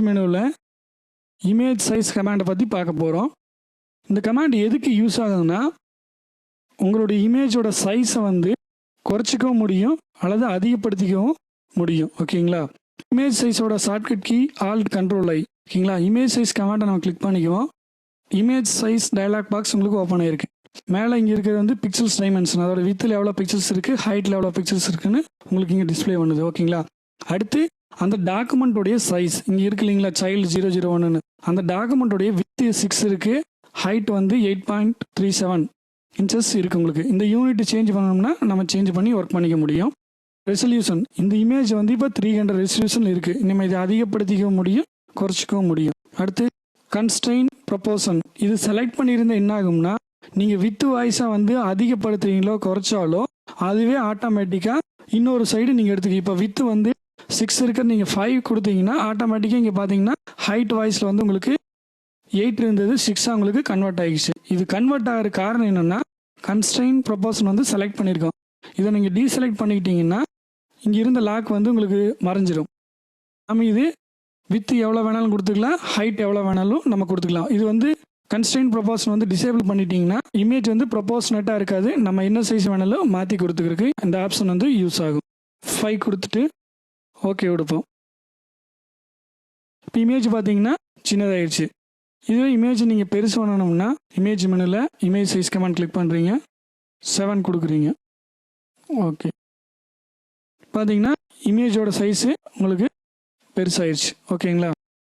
மெனுவில் image size கமாண்டை பற்றி பார்க்க போகிறோம் இந்த கமாண்ட் எதுக்கு யூஸ் ஆகுதுன்னா உங்களுடைய இமேஜோட சைஸை வந்து குறைச்சிக்கவும் முடியும் அல்லது அதிகப்படுத்திக்கவும் முடியும். ஓகேங்களா? Image சைஸோட shortcut key alt control I ஓகேங்களா? இமேஜ் சைஸ் கமாண்டை நம்ம கிளிக் பண்ணிக்குவோம். இமேஜ் சைஸ் டயலாக் பாக்ஸ் உங்களுக்கு ஓப்பன் ஆயிருக்கு. மேலே இங்கே இருக்கிறது வந்து பிக்சல்ஸ் டைமென்ஷன் அதோட வித்தில் எவ்வளோ பிக்சல்ஸ் இருக்குது ஹைட்டில் எவ்வளோ பிக்சல்ஸ் இருக்குன்னு உங்களுக்கு இங்கே டிஸ்ப்ளே பண்ணுது. ஓகேங்களா? அடுத்து அந்த டாக்குமெண்ட்டோடைய சைஸ் இங்கே இருக்கு இல்லைங்களா சைல்டு ஜீரோ ஜீரோ ஒன்னு அந்த டாக்குமெண்ட்டோடைய வித் சிக்ஸ் இருக்குது ஹைட் வந்து eight point three seven inches இருக்குது உங்களுக்கு. இந்த யூனிட் சேஞ்ச் பண்ணணும்னா நம்ம சேஞ்ச் பண்ணி ஒர்க் பண்ணிக்க முடியும். ரெசல்யூஷன் இந்த இமேஜ் வந்து இப்போ த்ரீ ஹண்ட்ரட் ரெசல்யூஷன் இருக்குது இனிமேல் இதை அதிகப்படுத்திக்கவும் முடியும் குறைச்சிக்கவும் முடியும். அடுத்து கன்ஸ்ட்ரெயின் ப்ரப்போசன் இது செலக்ட் பண்ணியிருந்தால் என்ன ஆகும்னா நீங்கள் வித்து வாய்ஸாக வந்து அதிகப்படுத்துறீங்களோ குறைச்சாலோ அதுவே ஆட்டோமேட்டிக்காக இன்னொரு சைடு நீங்கள் எடுத்துக்க. இப்போ வித்து வந்து சிக்ஸ் இருக்கிற நீங்கள் ஃபைவ் கொடுத்தீங்கன்னா ஆட்டோமேட்டிக்காக இங்கே பார்த்தீங்கன்னா ஹைட் வாய்ஸில் வந்து உங்களுக்கு எயிட் இருந்தது. சிக்ஸாக உங்களுக்கு கன்வெர்ட் ஆகிடுச்சு இது கன்வெர்ட் ஆகிற காரணம் என்னென்னா கன்ஸ்ட்ரெயின் ப்ரொபோசன் வந்து செலக்ட் பண்ணியிருக்கோம் இதை நீங்கள் டீசெலக்ட் பண்ணிக்கிட்டீங்கன்னா இங்கே இருந்த லாக் வந்து உங்களுக்கு மறைஞ்சிரும். நம்ம இது வித் எவ்வளோ வேணாலும் கொடுத்துக்கலாம் ஹைட் எவ்வளோ வேணாலும் நம்ம கொடுத்துக்கலாம். இது வந்து கன்ஸ்டெயின் ப்ரொபோஷன் வந்து டிசேபிள் பண்ணிட்டீங்கன்னா இமேஜ் வந்து ப்ரொபோஷனட்டாக இருக்காது. நம்ம என்ன சைஸ் வேணாலும் மாற்றி கொடுத்துக்கிறதுக்கு இந்த ஆப்ஷன் வந்து யூஸ் ஆகும். ஃபைவ் கொடுத்துட்டு ஓகே கொடுப்போம் இப்போ இமேஜ் பார்த்தீங்கன்னா சின்னதாகிடுச்சு இதுவே இமேஜ் நீங்கள் பெருசு பண்ணணும்னா இமேஜ் மெனுவில் இமேஜ் சைஸ் கமெண்ட் கிளிக் பண்ணுறீங்க செவன் கொடுக்குறீங்க. ஓகே. பார்த்தீங்கன்னா இமேஜோட சைஸு உங்களுக்கு பெருசாகிடுச்சு ஓகேங்களா?